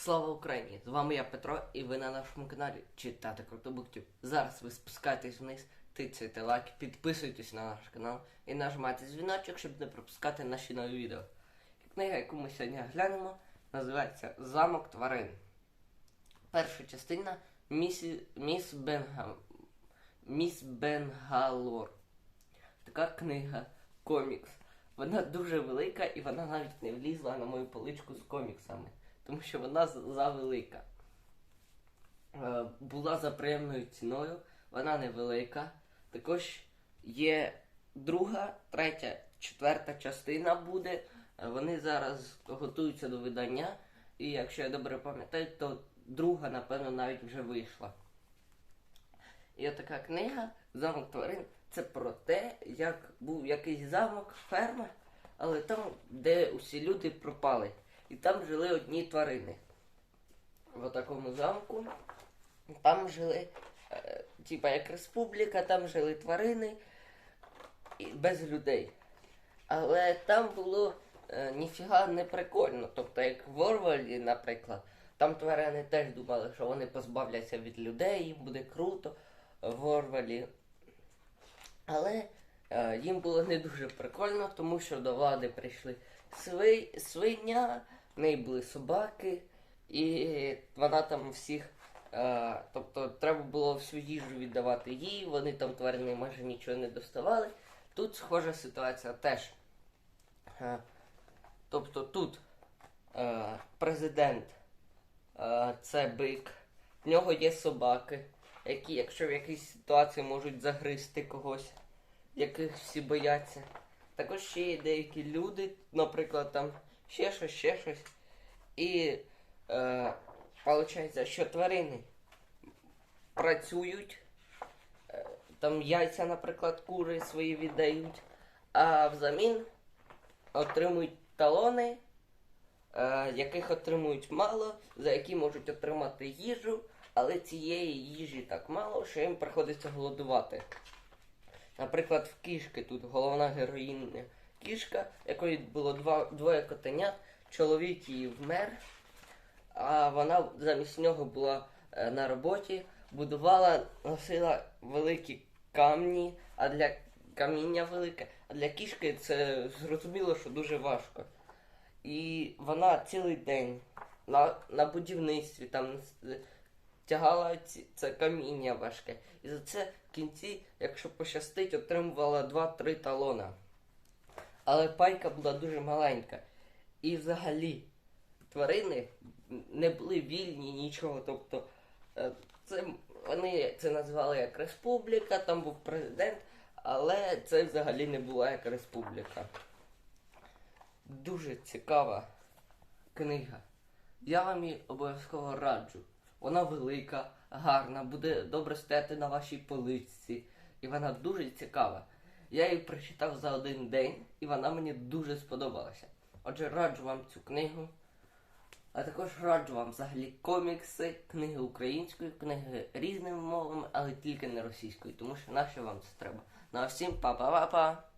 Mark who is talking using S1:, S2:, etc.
S1: Слава Україні! З вами я Петро, і ви на нашому каналі Читати Крутобуктів. Зараз ви спускаєтесь вниз, тицяйте лайк, підписуйтесь на наш канал і нажимайте дзвіночок, щоб не пропускати наші нові відео. Книга, яку ми сьогодні глянемо, називається Замок тварин. Перша частина Місі... Міс Бенга... Міс Бенгалор. Така книга, комікс. Вона дуже велика і вона навіть не влізла на мою поличку з коміксами, тому що вона завелика. Е, Була за приємною ціною, вона невелика. Також є друга, третя, четверта частина буде. Е, Вони зараз готуються до видання. І якщо я добре пам'ятаю, то друга, напевно, навіть вже вийшла. І така книга Замок тварин це про те, як був якийсь замок, ферма, але там, де усі люди пропали. І там жили одні тварини. В такому замку. Там жили, е, типа як республіка, там жили тварини і без людей. Але там було е, ніфіга не прикольно. Тобто, як в Орвалі, наприклад, там тварини теж думали, що вони позбавляться від людей, їм буде круто в Орвалі. Але е, їм було не дуже прикольно, тому що до влади прийшли сви, свиня, в неї були собаки, і вона там всіх. Е, тобто треба було всю їжу віддавати їй, вони там тварини майже нічого не доставали. Тут схожа ситуація теж. Е, тобто тут е, президент е, це бик, в нього є собаки, які, якщо в якійсь ситуації можуть загризти когось, яких всі бояться. Також ще є деякі люди, наприклад, там ще щось, ще щось. І е, виходить, що тварини працюють, е, там яйця, наприклад, кури свої віддають, а взамін отримують талони, е, яких отримують мало, за які можуть отримати їжу, але цієї їжі так мало, що їм приходиться голодувати. Наприклад, в кішки тут головна героїня кішка, якої було два, двоє котенят, чоловік її вмер, а вона замість нього була е, на роботі, будувала, носила великі камні, а для каміння велике, а для кішки це зрозуміло, що дуже важко. І вона цілий день на, на будівництві там тягала ці, це каміння важке. І за це в кінці, якщо пощастить, отримувала 2-3 талона. Але пайка була дуже маленька. І взагалі тварини не були вільні нічого. Тобто е, це, вони це назвали як республіка, там був президент, але це взагалі не була як республіка. Дуже цікава книга. Я вам її обов'язково раджу. Вона велика, гарна, буде добре стояти на вашій поличці. І вона дуже цікава. Я її прочитав за один день, і вона мені дуже сподобалася. Отже, раджу вам цю книгу. А також раджу вам взагалі комікси, книги українською, книги різними мовами, але тільки не російською, тому що наше вам це треба. Ну а всім па-па-па-па!